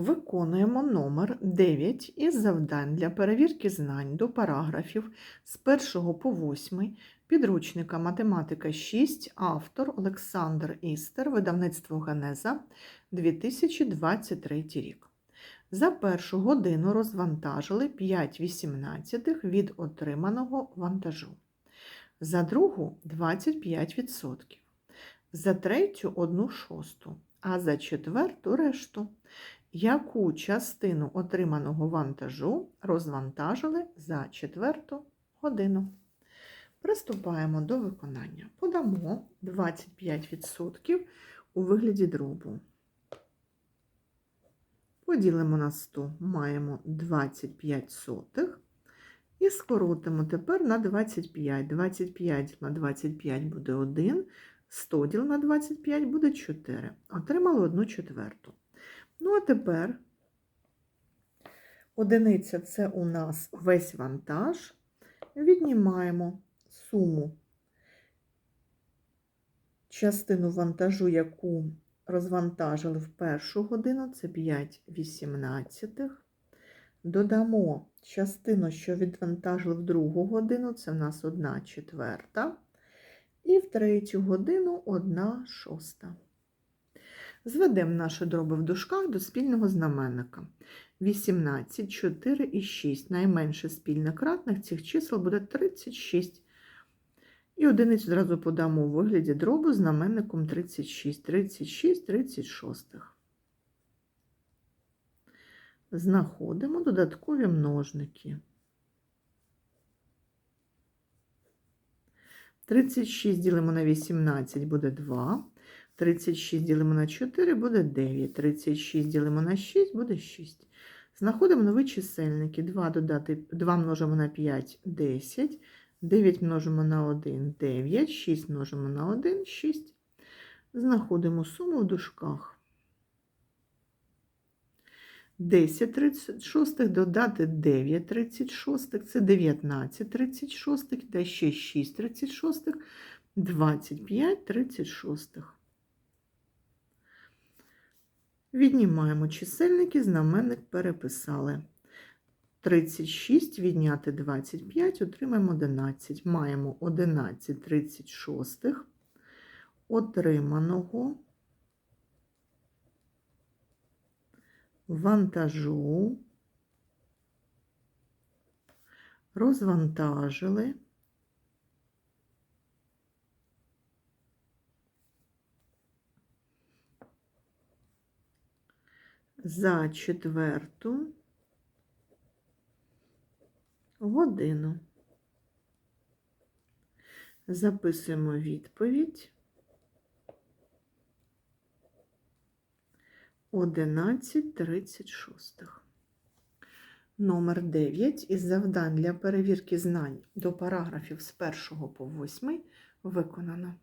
Виконуємо номер 9 із завдань для перевірки знань до параграфів з 1 по 8 підручника Математика 6, автор Олександр Істер, видавництво Генеза, 2023 рік. За першу годину розвантажили 5 вісімнадцятих від отриманого вантажу. За другу 25%. За третю 1 шосту, а за четверту решту яку частину отриманого вантажу розвантажили за четверту годину. Приступаємо до виконання. Подамо 25% у вигляді дробу. Поділимо на 100, маємо 25 сотих. І скоротимо тепер на 25. 25 на 25 буде 1, 100 діл на 25 буде 4. Отримали 1 четверту. Ну, а тепер одиниця це у нас весь вантаж. Віднімаємо суму частину вантажу, яку розвантажили в першу годину, це 5 вісімнадцятих. Додамо частину, що відвантажили в другу годину, це в нас 1 четверта. І в третю годину 1 шоста. Зведемо наші дроби в дужках до спільного знаменника. 18, 4 і 6. Найменше спільне кратних цих чисел буде 36. І одиницю зразу подамо у вигляді дробу з знаменником 36, 36, 36. Знаходимо додаткові множники. 36 ділимо на 18 буде 2. 36 ділимо на 4 буде 9. 36 ділимо на 6 буде 6. Знаходимо нові чисельники. 2 додати 2 множимо на 5 10. 9 множимо на 1 9. 6 множимо на 1 6. Знаходимо суму в дужках. 10 36 додати 9 36, це 19 36, та ще 6 36, 25 36. Віднімаємо чисельники, знаменник переписали. 36 відняти 25, отримаємо 11. Маємо 11 36 отриманого вантажу, розвантажили. За четверту годину. Записуємо відповідь. 11.36. Номер 9 із завдань для перевірки знань до параграфів з 1 по 8 виконано.